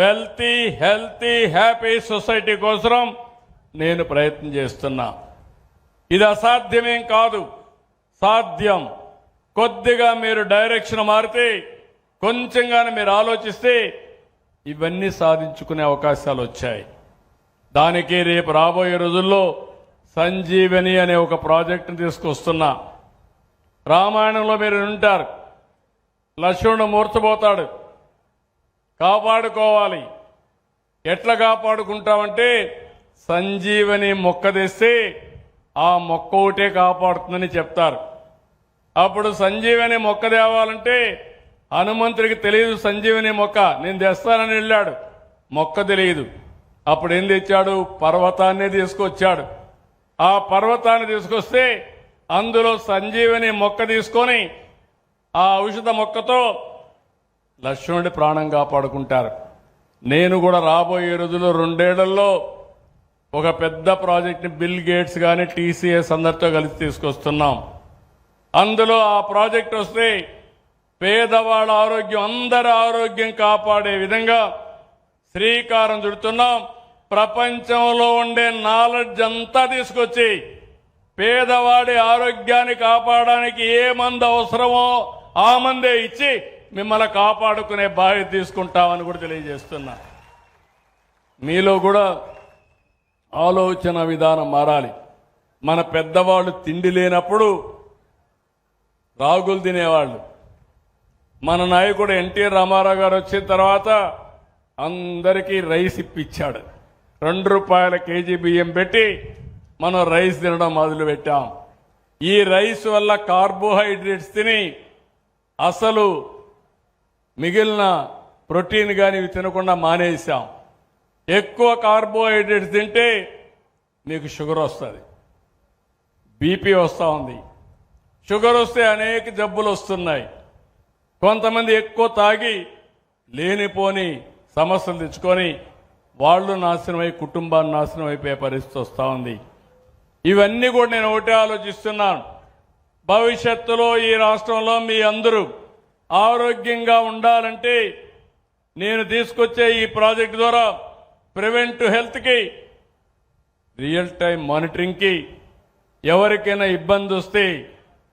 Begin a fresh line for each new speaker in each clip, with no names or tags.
Wealthy healthy happy society కోసం నేను ప్రయత్నం చేస్తున్నా. ఇది అసాధ్యమేం కాదు. సాధ్యం. కొద్దిగా మీరు డైరెక్షన్ మారితే కొంచెంగానే మీరు ఆలోచిస్తే ఇవన్నీ సాధించుకునే అవకాశాలు వచ్చాయి. దానికి రేపు రాబోయే రోజుల్లో సంజీవని అనే ఒక ప్రాజెక్టును తీసుకొస్తున్నా. రామాయణంలో మీరు ఉంటారు లక్ష్మణుడు మూర్చబోతాడు. కాపాడుకోవాలి. ఎట్లా కాపాడుకుంటామంటే సంజీవని మొక్క తెస్తే ఆ మొక్క ఒకటే కాపాడుతుందని చెప్తారు. అప్పుడు సంజీవని మొక్క తేవాలంటే హనుమంతుడికి తెలియదు సంజీవని మొక్క. నేను తెస్తానని వెళ్ళాడు. మొక్క తెలియదు. అప్పుడు ఏం తెచ్చాడు? పర్వతాన్నే తీసుకొచ్చాడు. ఆ పర్వతాన్ని తీసుకొస్తే అందులో సంజీవని మొక్క తీసుకొని ఆ ఔషధ మొక్కతో లక్ష్మణుడి ప్రాణం కాపాడుకుంటారు. నేను కూడా రాబోయే రోజుల్లో రెండేళ్ళలో ఒక పెద్ద ప్రాజెక్ట్ని బిల్ గేట్స్ కానీ టీసీఎస్ అందరితో కలిసి తీసుకొస్తున్నాం. అందులో ఆ ప్రాజెక్ట్ వస్తే పేదవాళ్ళ ఆరోగ్యం అందరి ఆరోగ్యం కాపాడే విధంగా శ్రీకారం చుడుతున్నాం. ప్రపంచంలో ఉండే నాలెడ్జ్ అంతా తీసుకొచ్చి పేదవాడి ఆరోగ్యాన్ని కాపాడడానికి ఏ మందు అవసరమో ఆ మందే ఇచ్చి మిమ్మల్ని కాపాడుకునే బాధ్యత తీసుకుంటామని కూడా తెలియజేస్తున్నా. మీలో కూడా ఆలోచన విధానం మారాలి. మన పెద్దవాళ్ళు తిండి లేనప్పుడు రాగులు తినేవాళ్ళు. మన నాయకుడు ఎన్టీఆర్ రామారావు గారు వచ్చిన తర్వాత అందరికీ రైస్ ఇప్పించాడు రెండు రూపాయల కేజీ బియ్యం పెట్టి మనం రైస్ తినడం మొదలు పెట్టాం ఈ రైస్ వల్ల కార్బోహైడ్రేట్స్ తిని అసలు మిగిలిన ప్రోటీన్ కానీ ఇవి తినకుండా మానేసాం ఎక్కువ కార్బోహైడ్రేట్స్ తింటే మీకు షుగర్ వస్తుంది. బీపీ వస్తూ ఉంది. షుగర్ వస్తే అనేక జబ్బులు వస్తున్నాయి. కొంతమంది ఎక్కువ తాగి లేనిపోని సమస్యలు తెచ్చుకొని వాళ్ళు నాశనమై కుటుంబాన్ని నాశనం అయిపోయే పరిస్థితి వస్తూ ఉంది. ఇవన్నీ కూడా నేను ఒకటే ఆలోచిస్తున్నాను. భవిష్యత్తులో ఈ రాష్ట్రంలో మీ అందరూ ఆరోగ్యంగా ఉండాలంటే నేను తీసుకొచ్చే ఈ ప్రాజెక్ట్ ద్వారా ప్రివెంట్ హెల్త్కి రియల్ టైం మానిటరింగ్కి ఎవరికైనా ఇబ్బంది వస్తే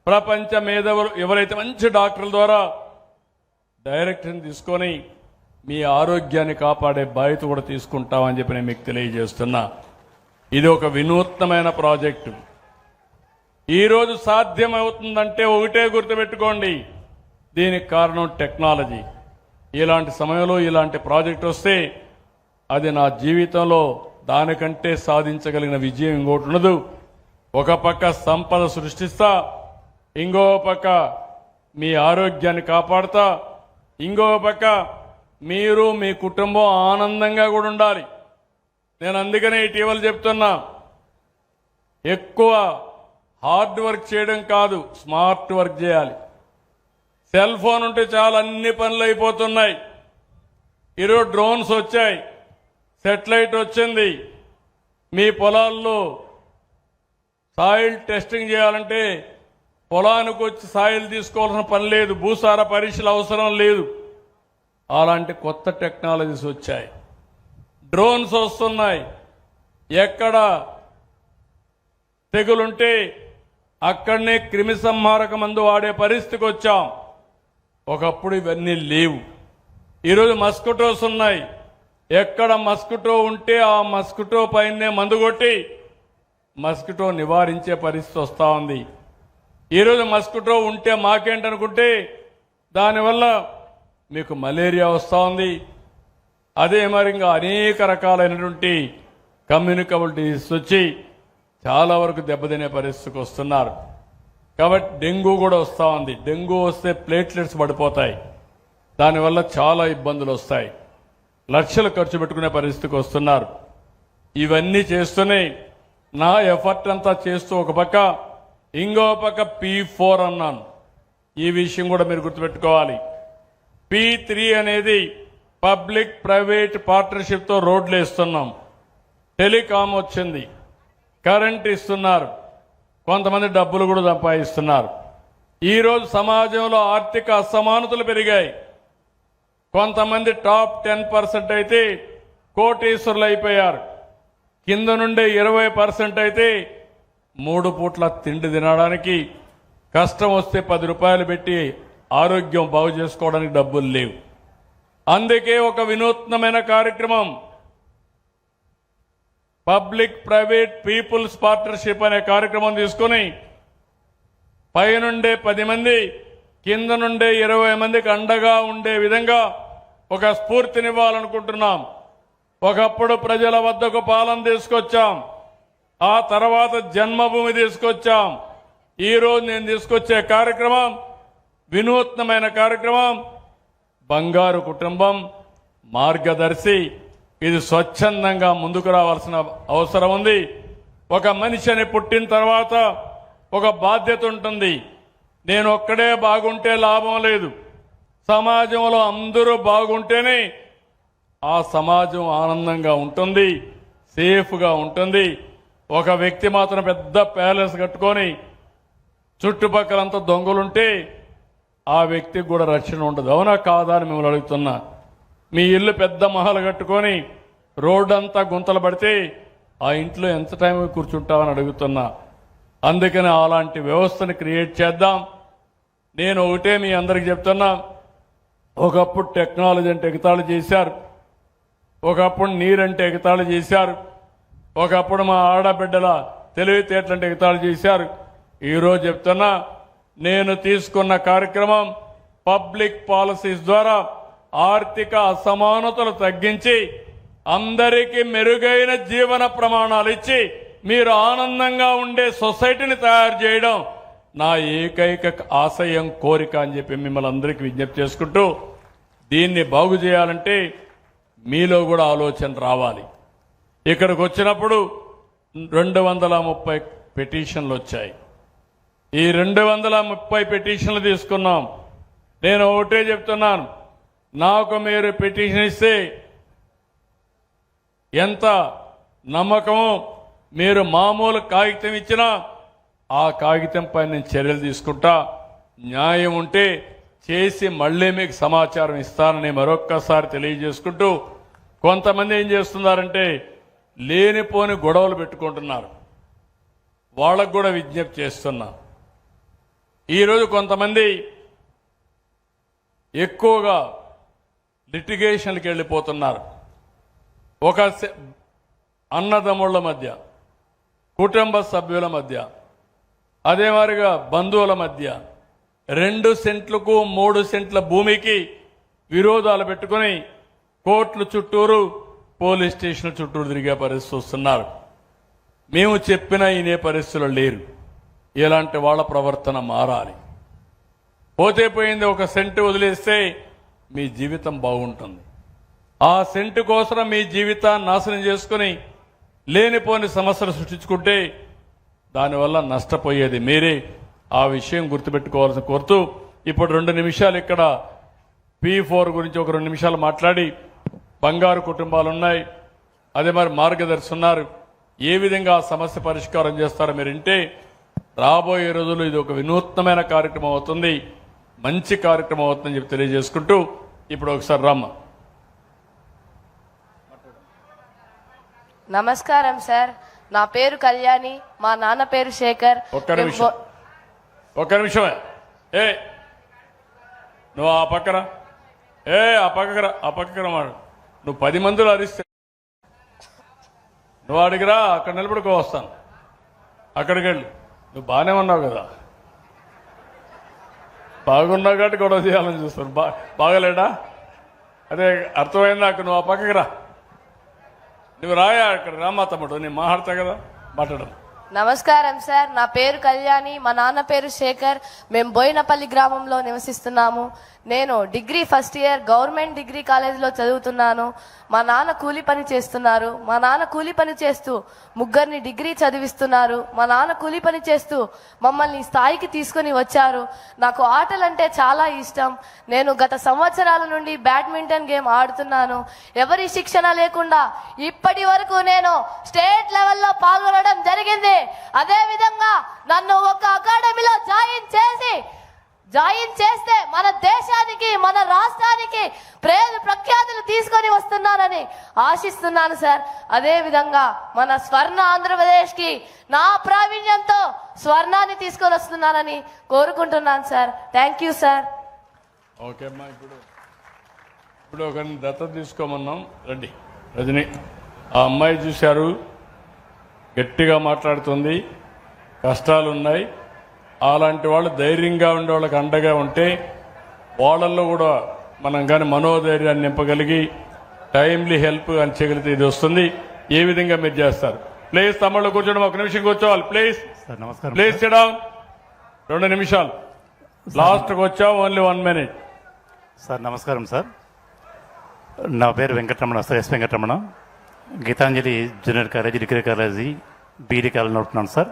ప్రపంచ మేధవులు ఎవరైతే మంచి డాక్టర్ల ద్వారా డైరెక్షన్ తీసుకొని మీ ఆరోగ్యాన్ని కాపాడే బాధ్యత కూడా తీసుకుంటామని చెప్పి నేను మీకు తెలియజేస్తున్నా. ఇది ఒక వినూత్నమైన ప్రాజెక్టు. ఈరోజు సాధ్యమవుతుందంటే ఒకటే గుర్తుపెట్టుకోండి. దీనికి కారణం టెక్నాలజీ. ఇలాంటి సమయంలో ఇలాంటి ప్రాజెక్ట్ వస్తే అది నా జీవితంలో దానికంటే సాధించగలిగిన విజయం ఇంకోటి ఉండదు. ఒక పక్క సంపద సృష్టిస్తా ఇంకో పక్క మీ ఆరోగ్యాన్ని కాపాడుతా ఇంకో పక్క మీరు మీ కుటుంబం ఆనందంగా కూడా ఉండాలి. నేను అందుకనే ఇటీవల చెప్తున్నా ఎక్కువ హార్డ్ వర్క్ చేయడం కాదు స్మార్ట్ వర్క్ చేయాలి. సెల్ ఫోన్ ఉంటే చాలా అన్ని పనులు అయిపోతున్నాయి. ఈరోజు డ్రోన్స్ వచ్చాయి. సెటిలైట్ వచ్చింది. మీ పొలాల్లో సాయిల్ టెస్టింగ్ చేయాలంటే పొలానికి వచ్చి సాయిల్ తీసుకోవాల్సిన పని లేదు. భూసార పరీక్షలు అవసరం లేదు. అలాంటి కొత్త టెక్నాలజీస్ వచ్చాయి. డ్రోన్స్ వస్తున్నాయి. ఎక్కడ తెగులుంటే అక్కడనే క్రిమిసంహారక మందు వాడే పరిస్థితికి వచ్చాం. ఒకప్పుడు ఇవన్నీ లేవు. ఈరోజు మస్కిటోస్ ఉన్నాయి. ఎక్కడ మస్కిటో ఉంటే ఆ మస్కిటో పైనే మందు కొట్టి మస్కిటో నివారించే పరిస్థితి వస్తూ ఉంది. ఈరోజు మస్కిటో ఉంటే మాకేంటనుకుంటే దానివల్ల మీకు మలేరియా వస్తూ ఉంది. అదే మరి ఇంకా అనేక రకాలైనటువంటి కమ్యూనికబుల్ డిసీజ్ వచ్చి చాలా వరకు దెబ్బతినే పరిస్థితికి వస్తున్నారు. కాబట్టి డెంగ్యూ కూడా వస్తూ ఉంది. డెంగ్యూ వస్తే ప్లేట్లెట్స్ పడిపోతాయి. దానివల్ల చాలా ఇబ్బందులు వస్తాయి. లక్షలు ఖర్చు పెట్టుకునే పరిస్థితికి వస్తున్నారు. ఇవన్నీ చేస్తూనే నా ఎఫర్ట్ అంతా చేస్తూ ఒక పక్క ఇంకో పక్క పీ ఫోర్ అన్నాను. ఈ విషయం కూడా మీరు గుర్తుపెట్టుకోవాలి. పీ త్రీ అనేది పబ్లిక్ ప్రైవేట్ పార్ట్నర్షిప్తో రోడ్లు వేస్తున్నాం టెలికాం వచ్చింది. కరెంట్ ఇస్తున్నారు. కొంతమంది డబ్బులు కూడా సంపాదిస్తున్నారు. ఈరోజు సమాజంలో ఆర్థిక అసమానతలు పెరిగాయి. కొంతమంది టాప్ టెన్ పర్సెంట్ అయితే కోటీశ్వరులు అయిపోయారు. కింద నుండి ఇరవై పర్సెంట్ అయితే మూడు పూట్ల తిండి తినడానికి కష్టం వస్తే పది రూపాయలు పెట్టి ఆరోగ్యం బాగు చేసుకోవడానికి డబ్బులు లేవు. అందుకే ఒక వినూత్నమైన కార్యక్రమం పబ్లిక్ ప్రైవేట్ పీపుల్స్ పార్ట్నర్షిప్ అనే కార్యక్రమం తీసుకొని పైనుండే పది మంది కింద నుండే ఇరవై మందికి అండగా ఉండే విధంగా ఒక స్ఫూర్తినివ్వాలనుకుంటున్నాం. ఒకప్పుడు ప్రజల వద్దకు పాలన తీసుకొచ్చాం. ఆ తర్వాత జన్మభూమి తీసుకొచ్చాం. ఈ రోజు నేను తీసుకొచ్చే కార్యక్రమం వినూత్నమైన కార్యక్రమం బంగారు కుటుంబం మార్గదర్శి ఇది స్వచ్ఛందంగా ముందుకు రావాల్సిన అవసరం ఉంది. ఒక మనిషిని పుట్టిన తర్వాత ఒక బాధ్యత ఉంటుంది. నేను ఒక్కడే బాగుంటే లాభం లేదు. సమాజంలో అందరూ బాగుంటేనే ఆ సమాజం ఆనందంగా ఉంటుంది సేఫ్గా ఉంటుంది. ఒక వ్యక్తి మాత్రం పెద్ద ప్యాలెస్ కట్టుకొని చుట్టుపక్కలంతా దొంగలుంటే ఆ వ్యక్తికి కూడా రక్షణ ఉండదు. అవునా కాదా అని మిమ్మల్ని అడుగుతున్నా. మీ ఇల్లు పెద్ద మహల్ కట్టుకొని రోడ్డంతా గుంతలు పడితే ఆ ఇంట్లో ఎంత టైం కూర్చుంటామని అడుగుతున్నా. అందుకని అలాంటి వ్యవస్థను క్రియేట్ చేద్దాం. నేను ఒకటే మీ అందరికి చెప్తున్నా. ఒకప్పుడు టెక్నాలజీ అంటే ఎగతాళి చేశారు. ఒకప్పుడు నీరంటే ఎగతాళి చేశారు. ఒకప్పుడు మా ఆడబిడ్డల తెలివితేటలంటే ఎగతాళి చేశారు. ఈరోజు చెప్తున్నా నేను తీసుకున్న కార్యక్రమం పబ్లిక్ పాలసీస్ ద్వారా ఆర్థిక అసమానతలు తగ్గించి అందరికీ మెరుగైన జీవన ప్రమాణాలు ఇచ్చి మీరు ఆనందంగా ఉండే సొసైటీని తయారు చేయడం నా ఏకైక ఆశయం కోరిక అని చెప్పి మిమ్మల్ని అందరికీ విజ్ఞప్తి చేసుకుంటూ దీన్ని బాగు చేయాలంటే మీలో కూడా ఆలోచన రావాలి. ఇక్కడికి వచ్చినప్పుడు రెండు వందల ముప్పై పిటిషన్లు వచ్చాయి. ఈ రెండు వందల ముప్పై పిటిషన్లు తీసుకున్నాం. నేను ఒకటే చెప్తున్నాను. నాకు మీరు పిటిషన్ ఇస్తే ఎంత నమ్మకము మీరు మామూలు కాగితం ఇచ్చినా ఆ కాగితంపై నేను చర్యలు తీసుకుంటా. న్యాయం ఉంటే చేసి మళ్ళీ మీకు సమాచారం ఇస్తానని మరొక్కసారి తెలియజేసుకుంటూ కొంతమంది ఏం చేస్తున్నారంటే లేనిపోని గొడవలు పెట్టుకుంటున్నారు. వాళ్ళకు కూడా విజ్ఞప్తి చేస్తున్నా. ఈరోజు కొంతమంది ఎక్కువగా లిటిగేషన్కి వెళ్ళిపోతున్నారు. ఒక సె- అన్నదమ్ముళ్ళ మధ్య కుటుంబ సభ్యుల మధ్య అదే మాదిరిగా బంధువుల మధ్య రెండు సెంట్లకు మూడు సెంట్ల భూమికి విరోధాలు పెట్టుకొని కోర్టుల చుట్టూరు పోలీస్ స్టేషన్ల చుట్టూరు తిరిగే పరిస్థితి వస్తున్నారు. మేము చెప్పిన ఈయనే పరిస్థితులు లేరు. ఇలాంటి వాళ్ళ ప్రవర్తన మారాలి. పోతే పోయింది ఒక సెంటు వదిలేస్తే మీ జీవితం బాగుంటుంది. ఆ సెంటు కోసం మీ జీవితాన్ని నాశనం చేసుకుని లేనిపోని సమస్యలు సృష్టించుకుంటే దానివల్ల నష్టపోయేది మీరే. ఆ విషయం గుర్తుపెట్టుకోవాల్సిన కోరుతూ ఇప్పుడు రెండు నిమిషాలు ఇక్కడ పి ఫోర్ గురించి ఒక రెండు నిమిషాలు మాట్లాడి బంగారు కుటుంబాలు ఉన్నాయి. అదే మరి మార్గదర్శి ఉన్నారు. ఏ విధంగా ఆ సమస్య పరిష్కారం చేస్తారో మీరు వింటే రాబోయే రోజులు ఇది ఒక వినూత్నమైన కార్యక్రమం అవుతుంది. మంచి కార్యక్రమం అవుతుందని చెప్పి తెలియజేసుకుంటూ ఇప్పుడు ఒకసారి రమ్మ.
నమస్కారం సార్. నా పేరు కళ్యాణి మా నాన్న పేరు శేఖర్.
ఒక్క నిమిషం. ఒక్క నిమిషమే. ఏ నువ్వు ఆ పక్కన. ఏ ఆ పక్కన ఆ పక్కన వాడు నువ్వు పది మందిలో అరిస్తే నువ్వు అడిగిరా అక్కడ నిలబడుకో వస్తాను. అక్కడికి వెళ్ళు. నువ్వు బాగానే ఉన్నావు కదా. బాగున్నా కాబట్టి గొడవ చేయాలని చూస్తాను. బా బాగలేడా? అదే అర్థమైంది నాకు నువ్వు ఆ పక్కకి రా. నువ్వు రాయా అక్కడ రామా తమ్ముడు నేను మాట్లాడతా కదా మాట్లాడడం
నమస్కారం సార్ నా పేరు కళ్యాణి మా నాన్న పేరు శేఖర్ మేము బోయినపల్లి గ్రామంలో నివసిస్తున్నాము. నేను degree first year government degree కాలేజీలో చదువుతున్నాను. మా నాన్న కూలి పని చేస్తున్నారు. మా నాన్న కూలి పని చేస్తూ ముగ్గురిని డిగ్రీ చదివిస్తున్నారు. మా నాన్న కూలి పని చేస్తూ మమ్మల్ని స్థాయికి తీసుకొని వచ్చారు. నాకు ఆటలంటే చాలా ఇష్టం. నేను గత సంవత్సరాల నుండి బ్యాడ్మింటన్ గేమ్ ఆడుతున్నాను. ఎవరి శిక్షణ లేకుండా ఇప్పటి వరకు నేను స్టేట్ లెవెల్లో పాల్గొనడం జరిగింది. అదేవిధంగా నన్ను ఒక అకాడమీలో జాయిన్ చేసి జాయిన్ చేస్తే మన దేశానికి మన రాష్ట్రానికి ప్రేరు ప్రఖ్యాతులు తీసుకొని వస్తున్నానని ఆశిస్తున్నాను సార్. అదే విధంగా మన స్వర్ణ ఆంధ్రప్రదేశ్కి నా ప్రావీణ్యంతో స్వర్ణాన్ని తీసుకొని వస్తున్నానని కోరుకుంటున్నాను sir. Thank you sir.
Okay అమ్మా ఇప్పుడు ఇప్పుడు ఒక దత్తత తీసుకోమన్నాం. రండి రజని ఆ అమ్మాయి చూశారు. గట్టిగా మాట్లాడుతుంది. కష్టాలు ఉన్నాయి అలాంటి వాళ్ళు ధైర్యంగా ఉండే వాళ్ళకి అండగా ఉంటే వాళ్ళల్లో కూడా మనం కానీ మనోధైర్యాన్ని నింపగలిగి టైమ్లీ హెల్ప్ అని చేయగలిగితే ఇది వస్తుంది. ఏ విధంగా మీరు చేస్తారు? ప్లీజ్ తమిళలో కూర్చోండి ఒక నిమిషం కూర్చోవాలి ప్లీజ్.
సార్ నమస్కారం
ప్లీజ్ సిడౌన్ రెండు నిమిషాలు. లాస్ట్కి వచ్చాం ఓన్లీ వన్ మినిట్
సార్ నమస్కారం సార్. నా పేరు Venkataramana sir S Venkataramana. Geetanjali junior college degree college BD college నడుపుతున్నాను సార్.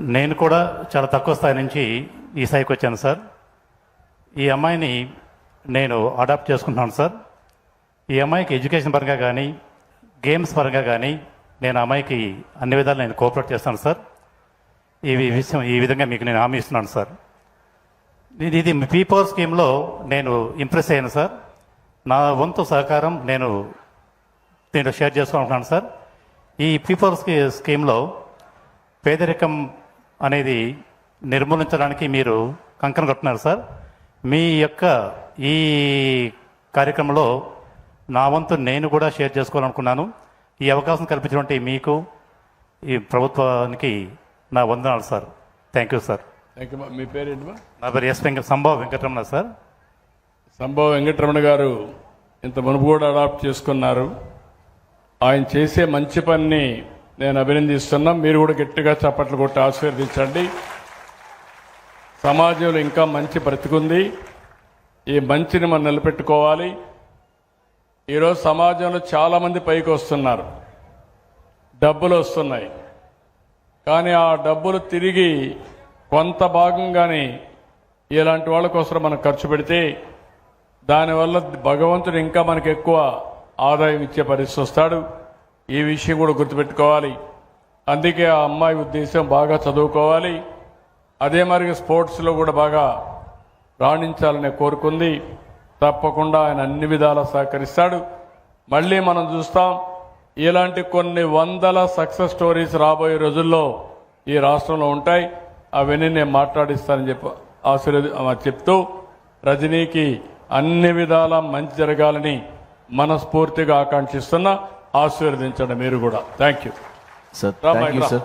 నేను కూడా చాలా తక్కువ స్థాయి నుంచి ఈ స్థాయికి వచ్చాను సార్. ఈ అమ్మాయిని నేను అడాప్ట్ చేసుకుంటున్నాను సార్. ఈ అమ్మాయికి ఎడ్యుకేషన్ పరంగా కానీ గేమ్స్ పరంగా కానీ నేను అమ్మాయికి అన్ని విధాలు నేను కోఆపరేట్ చేస్తాను సార్. ఈ విషయం ఈ విధంగా మీకు నేను హామీ ఇస్తున్నాను సార్. ఇది ఇది స్కీమ్లో నేను ఇంప్రెస్ అయ్యాను సార్. నా వంతు సహకారం నేను దీంట్లో షేర్ చేసుకుంటున్నాను సార్. ఈ పీపర్ స్కీ స్కీమ్లో పేదరికం అనేది నిర్మూలించడానికి మీరు కంకణ కొట్టున్నారు సార్. మీ యొక్క ఈ కార్యక్రమంలో నా వంతు నేను కూడా షేర్ చేసుకోవాలనుకున్నాను. ఈ అవకాశం కల్పించినటువంటి మీకు ఈ ప్రభుత్వానికి నా వందనాలు sir. Thank you sir.
Thank you మీ పేరేంటి
నా పేరు ఎస్ వెంకట సంభవ్ వెంకటరమణ సార్.
సంభవ వెంకటరమణ గారు ఇంత మునుపు కూడా అడాప్ట్ చేసుకున్నారు. ఆయన చేసే మంచి పనిని నేను అభినందిస్తున్నా. మీరు కూడా గట్టిగా చప్పట్లు కొట్టి ఆశీర్వదించండి. సమాజంలో ఇంకా మంచి బ్రతికుంది. ఈ మంచిని మనం నిలబెట్టుకోవాలి. ఈరోజు సమాజంలో చాలామంది పైకి వస్తున్నారు. డబ్బులు వస్తున్నాయి. కానీ ఆ డబ్బులు తిరిగి కొంత భాగంగానే ఇలాంటి వాళ్ళ కోసం మనం ఖర్చు పెడితే దానివల్ల భగవంతుడు ఇంకా మనకు ఎక్కువ ఆదాయం ఇచ్చే పరిస్థితి వస్తాడు. ఈ విషయం కూడా గుర్తుపెట్టుకోవాలి. అందుకే ఆ అమ్మాయి ఉద్దేశం బాగా చదువుకోవాలి. అదే మరి స్పోర్ట్స్లో కూడా బాగా రాణించాలని కోరుకుంది. తప్పకుండా ఆయన అన్ని విధాలా సహకరిస్తాడు. మళ్ళీ మనం చూస్తాం ఇలాంటి కొన్ని వందల సక్సెస్ స్టోరీస్ రాబోయే రోజుల్లో ఈ రాష్ట్రంలో ఉంటాయి. అవన్నీ నేను మాట్లాడిస్తానని చెప్పి ఆశీర్వది చెప్తూ రజనీకి అన్ని విధాల మంచి జరగాలని మనస్ఫూర్తిగా ఆకాంక్షిస్తున్నా. ఆశీర్వదించండి మీరు కూడా. Thank you
sir thank you. Sir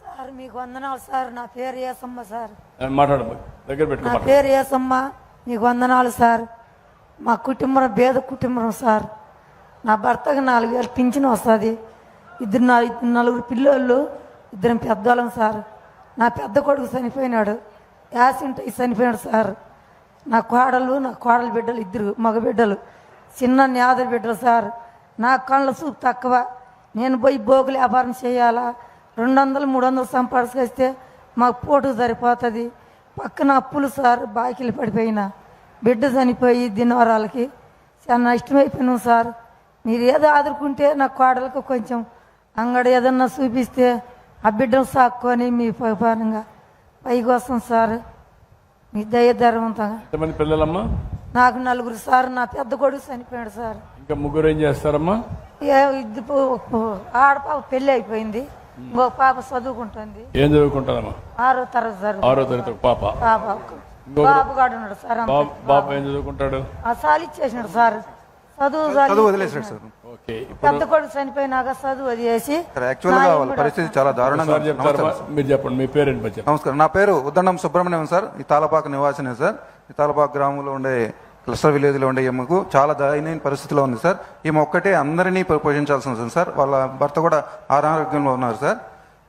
sir మీకు వందనాలు సార్. నా పేరు ఏసమ్మ సార్.
మాట్లాడము దగ్గర
నా
పెట్టుకో
పేరు ఏసమ్మ. మీకు వందనాలు సార్. మా కుటుంబం పేద కుటుంబం సార్. నా భర్తకు నాలుగు వేలు పింఛన్ వస్తుంది. ఇద్దరు నా ఇద్దరు నలుగురు పిల్లోళ్ళు ఇద్దరు పెద్దవాళ్ళం సార్. నా పెద్ద కొడుకు చనిపోయినాడు. యాసింట చనిపోయాడు సార్. నా కోడలు నా కోడలు బిడ్డలు ఇద్దరు మగ బిడ్డలు చిన్న నేద బిడ్డలు సార్. నా కళ్ళ చూపు తక్కువ. నేను పోయి బోగులు వ్యాపారం చేయాలా? రెండు వందలు మూడు వందలు సంపాదిస్తే మాకు పోటు సరిపోతుంది. పక్కన అప్పులు సార్ బాకీలు పడిపోయిన. బిడ్డ చనిపోయి దినవరాలకి చాలా నష్టమైపోయినాం సార్. మీరు ఏదో ఆదుకుంటే నా కోడలకు కొంచెం అంగడి ఏదన్నా చూపిస్తే ఆ బిడ్డను సాక్కొని మీ పరంగా పైకి వస్తాం సార్. మీ దయధర్మంతంగా
ఎంతమంది పిల్లలమ్మా?
నాకు నలుగురు సార్ నా పెద్ద కొడుకు చనిపోయాడు సార్.
ఇంకా ముగ్గురు ఏం చేస్తారమ్మా?
ఏ ఇద్దరు ఆడపాప పెళ్ళి అయిపోయింది. ఇంకో పాప చదువుకుంటుంది.
ఏం చదువుకుంటారమ్మా
ఆరో తరగతి సార్
ఆరో తరగతి ఒక పాప.
పాప బాబు గాడు ఉన్నాడు సార్.
బాబు బాబు ఏం చదువుకుంటాడు?
ఆ సాలి ఇచ్చేసినాడు సార్. చదువు
చదువు
సాలి
వదిలేసాడు సార్.
ఓకే
పెద్ద కొడుకు చనిపోయినాక చదువు వదిలేసి
సార్ యాక్చువల్గా వాళ్ళ పరిస్థితి చాలా దారుణంగా.
మీరు చెప్పండి మీ పేరెంట్ మధ్య
నమస్కారం నా పేరు ఉద్దండం సుబ్రహ్మణ్యం సార్ ఈ తాలపాక నివాసినే సార్. ఈ గ్రామంలో ఉండే క్లస్టర్ విలేజ్లో ఉండే ఈమెకు చాలా దయనీయ పరిస్థితిలో ఉంది సార్. ఈమె ఒక్కటే అందరినీ పోషించాల్సి ఉంటుంది సార్. వాళ్ళ భర్త కూడా అనారోగ్యంలో ఉన్నారు సార్.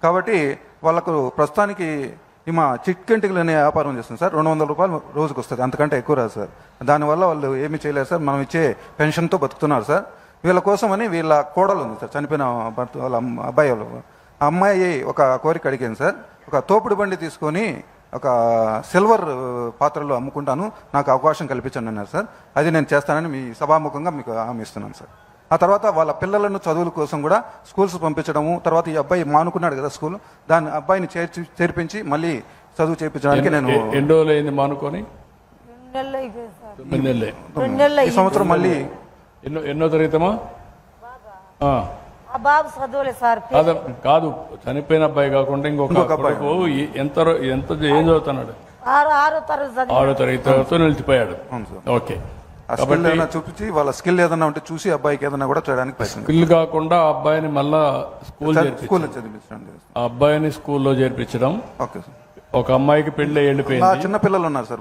కాబట్టి వాళ్ళకు ప్రస్తుతానికి ఈమె చిట్కెంటికలు అనే వ్యాపారం చేస్తుంది సార్. రెండు వందల రూపాయలు రోజుకు వస్తుంది. అంతకంటే ఎక్కువ రాదు సార్. దానివల్ల వాళ్ళు ఏమీ చేయలేరు సార్. మనం ఇచ్చే పెన్షన్తో బతుకుతున్నారు సార్. వీళ్ళ కోసమని వీళ్ళ కోడలు ఉంది సార్. చనిపోయిన భర్త వాళ్ళ అమ్మ- అబ్బాయి వాళ్ళు. అమ్మాయి ఒక కోరిక అడిగింది సార్. ఒక తోపుడు బండి తీసుకొని ఒక సిల్వర్ పాత్రలో అమ్ముకుంటాను నాకు అవకాశం కల్పించండి అన్నారు సార్. అది నేను చేస్తానని మీ సభాముఖంగా మీకు హామీ ఇస్తున్నాను సార్. ఆ తర్వాత వాళ్ళ పిల్లలను చదువుల కోసం కూడా స్కూల్స్ పంపించడము తర్వాత ఈ అబ్బాయి మానుకున్నాడు కదా స్కూల్ దాన్ని అబ్బాయిని చేర్చి చేర్పించి మళ్ళీ చదువు చేర్పించడానికి నేను
ఎన్ని- రోజులు మానుకొని?
ఈ. సంవత్సరం మళ్ళీ
ఎన్నో ఎన్నో తరగతమా కాదు కాదు చనిపోయిన అబ్బాయి కాకుండా ఇంకొక. కొడుకు ఎంత ఎంత ఏం చదువుతున్నాడు?
ఆరు తరగతి
నిలిచిపోయాడు. ఓకే.
చూపించి వాళ్ళ స్కిల్ ఏదైనా ఉంటే చూసి అబ్బాయికి ఏదైనా కూడా చేయడానికి
స్కిల్ కాకుండా ఆ అబ్బాయిని మళ్ళా స్కూల్
స్కూల్
చేర్పించడం.
చదివించండి.
ఆ అబ్బాయిని స్కూల్లో చేర్పించడం.
Okay sir.
ఒక అమ్మాయికి పెళ్ళి
నా
వెళ్ళిపోయింది
చిన్న పిల్లలు ఉన్నారు సార్.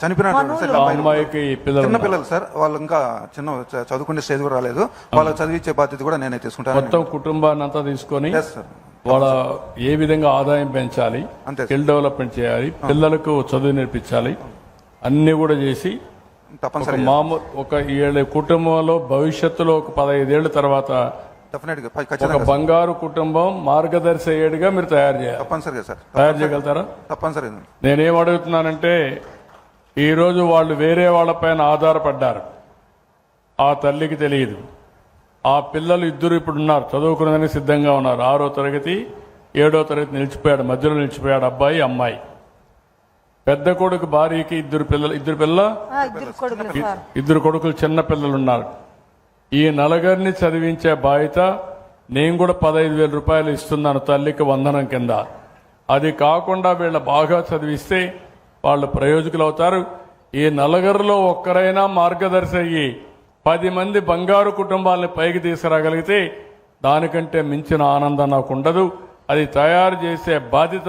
చనిపోయినటువంటి.
అమ్మాయికి పిల్లలు
చిన్న. పిల్లలు సార్ వాళ్ళు ఇంకా చిన్న చ- చదువుకునే స్టేజ్ కూడా రాలేదు. వాళ్ళకి చదివించే బాధ్యత కూడా నేనే తీసుకుంటాను.
మొత్తం కుటుంబాన్ని అంతా తీసుకొని వాళ్ళ ఏ విధంగా ఆదాయం పెంచాలి
అంతే
స్కిల్ డెవలప్మెంట్ చేయాలి పిల్లలకు చదువు నేర్పించాలి అన్ని కూడా చేసి ఒక
తప్పనిసరిగా
మామూలు ఒక ఏళ్ళ కుటుంబంలో భవిష్యత్తులో ఒక పదహైదేళ్ళ తర్వాత బంగారు కుటుంబం మార్గదర్శి మీరు తయారు చేయాలి.
తప్పనిసరిగా సార్.
తయారు చేయగలుగుతారా?
తప్పనిసరిగా.
నేనేం అడుగుతున్నానంటే ఈరోజు వాళ్ళు వేరే వాళ్ళపైన ఆధారపడ్డారు. ఆ తల్లికి తెలియదు. ఆ పిల్లలు ఇద్దరు ఇప్పుడు ఉన్నారు. చదువుకునేదానికి సిద్ధంగా ఉన్నారు. ఆరో తరగతి ఏడో తరగతి నిలిచిపోయాడు. మధ్యలో నిలిచిపోయాడు అబ్బాయి అమ్మాయి. పెద్ద కొడుకు భార్యకి ఇద్దరు పిల్లలు ఇద్దరు పిల్లల?
ఆ, ఇద్దరు కొడుకులు సార్.
ఇద్దరు కొడుకులు చిన్న పిల్లలు ఉన్నారు. ఈ నలుగురిని చదివించే బాధ్యత నేను కూడా పదహైదు వేల రూపాయలు ఇస్తున్నాను తల్లికి వందనం కింద. అది కాకుండా వీళ్ళ బాగా చదివిస్తే వాళ్ళు ప్రయోజకులు అవుతారు. ఈ నలుగురిలో ఒక్కరైనా మార్గదర్శి అయ్యి పది మంది బంగారు కుటుంబాలని పైకి తీసుకురాగలిగితే దానికంటే మించిన ఆనందం నాకు ఉండదు అది తయారు చేసే బాధ్యత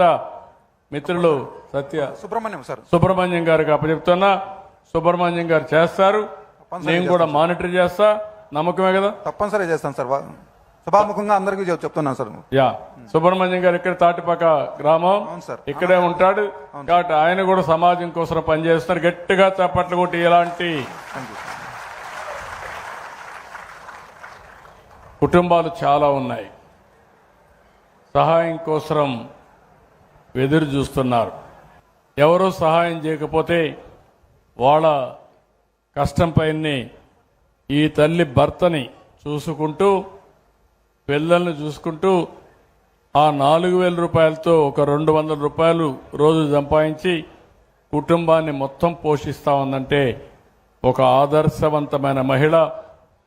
మిత్రులు సత్య
సుబ్రహ్మణ్యం సార్.
సుబ్రహ్మణ్యం గారికి అప్పచెప్తున్నా. సుబ్రహ్మణ్యం గారు చేస్తారు. నేను కూడా మానిటర్ చేస్తా. నమ్మకమే కదా?
తప్పనిసరిగా చేస్తాను సార్. సభాముఖంగా అందరికీ చెప్- చెప్తున్నాను సార్.
యా. సుబ్రహ్మణ్యం గారు ఇక్కడ తాటిపాక గ్రామం.
అవును సార్.
ఇక్కడే ఉంటాడు. కాబట్టి ఆయన కూడా సమాజం కోసం పనిచేస్తున్నారు. గట్టిగా చప్పట్లు కొట్టి ఇలాంటి కుటుంబాలు చాలా ఉన్నాయి. సహాయం కోసం ఎదురు చూస్తున్నారు. ఎవరూ సహాయం చేయకపోతే వాళ్ళ కష్టం పైనే ఈ తల్లి భర్తని చూసుకుంటూ పిల్లల్ని చూసుకుంటూ ఆ నాలుగు వేల రూపాయలతో ఒక రెండు వందల రూపాయలు రోజు సంపాదించి కుటుంబాన్ని మొత్తం పోషిస్తా ఉందంటే ఒక ఆదర్శవంతమైన మహిళ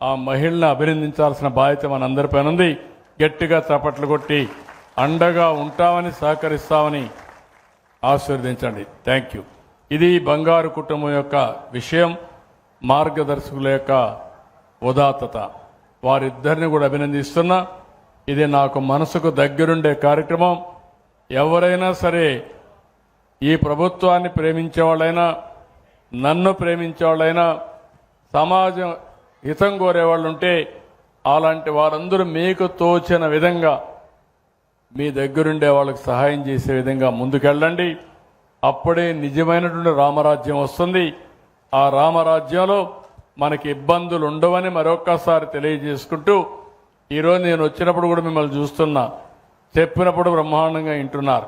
ఆ మహిళను అభినందించాల్సిన బాధ్యత మనందరిపైన ఉంది. గట్టిగా చప్పట్లు కొట్టి అండగా ఉంటామని సహకరిస్తామని ఆశీర్వదించండి. Thank you. ఇది బంగారు కుటుంబం యొక్క విషయం మార్గదర్శకుల యొక్క ఉదాత్తత. వారిద్దరిని కూడా అభినందిస్తున్నా. ఇది నాకు మనసుకు దగ్గరుండే కార్యక్రమం. ఎవరైనా సరే ఈ ప్రభుత్వాన్ని ప్రేమించేవాళ్ళైనా నన్ను ప్రేమించేవాళ్ళైనా సమాజం హితం కోరేవాళ్ళు ఉంటే అలాంటి వారందరూ మీకు తోచిన విధంగా మీ దగ్గరుండే వాళ్ళకి సహాయం చేసే విధంగా ముందుకెళ్ళండి. అప్పుడే నిజమైనటువంటి రామరాజ్యం వస్తుంది. ఆ రామరాజ్యంలో మనకి ఇబ్బందులు ఉండవని మరొక్కసారి తెలియజేసుకుంటూ ఈరోజు నేను వచ్చినప్పుడు కూడా మిమ్మల్ని చూస్తున్నా. చెప్పినప్పుడు బ్రహ్మాండంగా వింటున్నారు.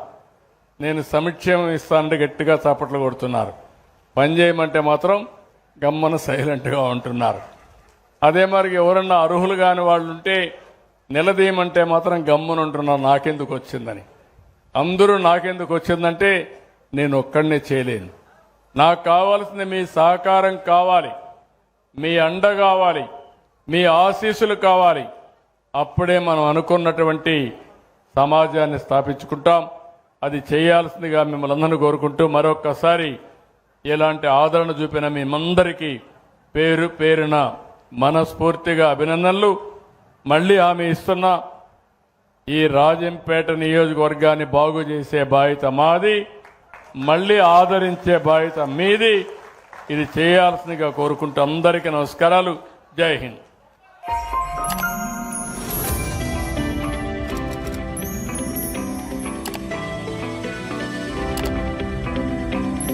నేను సమిక్షేమం ఇస్తానంటే గట్టిగా చాపట్లు కొడుతున్నారు. పని చేయమంటే మాత్రం గమ్మన సైలెంట్గా ఉంటున్నారు. అదే మరి ఎవరన్నా అర్హులు కాని వాళ్ళు ఉంటే నిలదీయమంటే మాత్రం గమ్మున ఉంటున్నారు. నాకెందుకు వచ్చిందని. అందరూ నాకెందుకు వచ్చిందంటే నేను ఒక్కడనే చేయలేను. నాకు కావాల్సింది మీ సహకారం కావాలి. మీ అండ కావాలి మీ ఆశీస్సులు కావాలి. అప్పుడే మనం అనుకున్నటువంటి సమాజాన్ని స్థాపించుకుంటాం. అది చేయాల్సిందిగా మిమ్మల్ని అందరినీ కోరుకుంటూ మరొక్కసారి ఇలాంటి ఆదరణ చూపిన మేమందరికీ పేరు పేరున మనస్ఫూర్తిగా అభినందనలు. మళ్ళీ ఆమె ఇస్తున్న ఈ రాజంపేట నియోజకవర్గాన్ని బాగు చేసే బాధ్యత మాది మళ్ళీ ఆదరించే బాధ్యత మీది. ఇది చేయాల్సిందిగా కోరుకుంటూ అందరికీ నమస్కారాలు. జై హింద్.